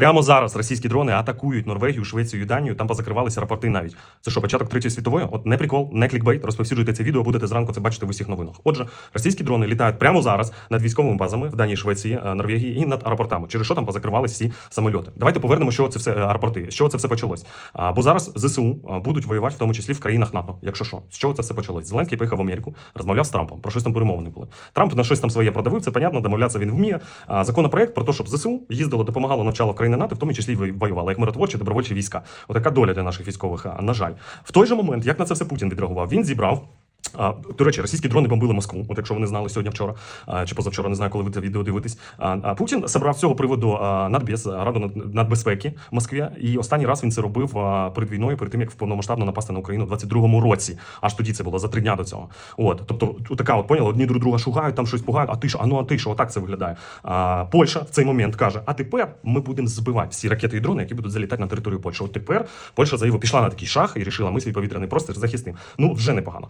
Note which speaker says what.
Speaker 1: Прямо зараз російські дрони атакують Норвегію, Швецію і Данію. Там позакривалися рапорти навіть. Це що, початок третьої світової? От не прикол, не клікбейт. Розповсюджуйте це відео, будете зранку це бачити в усіх новинах. Отже, російські дрони літають прямо зараз над військовими базами в Данії, Швеції, е, Норвегії і над аеропортами. Через що там позакривалися всі самольоти? Давайте повернемо, що це все е, аеропорти. Чого це все почалось? А, бо зараз ЗСУ будуть воювати в тому числі в країнах НАТО. Якщо що, з чого це все почалось? Зеленський поїхав в Америку, розмовляв з Трампом. Про щось там перемовини були. Трамп на щось там своє продавив. Це понятно, домовлятися він вміє. Законопроект про те, щоб ЗСУ їздило, допомагало, навчало країни НАТО, в тому числі й як миротворчі добровольчі війська. Отака доля для наших військових. На жаль, в той же момент, як на це все Путін відреагував, він зібрав. А, до речі, російські дрони бомбили Москву. От якщо ви не знали сьогодні вчора а, чи позавчора, не знаю, коли ви це відео дивитесь. А, а Путін собрав цього приводу а, надбез, раду над- нацбезпеки в Москві. І останній раз він це робив а, перед війною, перед тим як повномасштабно напасти на Україну у 22-му році. Аж тоді це було за три дня до цього. От, тобто, така от поняла, одні друг друга шугають, там щось пугають. А ти що? А ну а ти що? Отак це виглядає. А, Польща в цей момент каже: а тепер ми будемо збивати всі ракети і дрони, які будуть залітати на територію Польщі. От тепер Польща заявила, пішла на такий шах і рішила, ми свій повітряний простір захистимо. Ну вже непогано.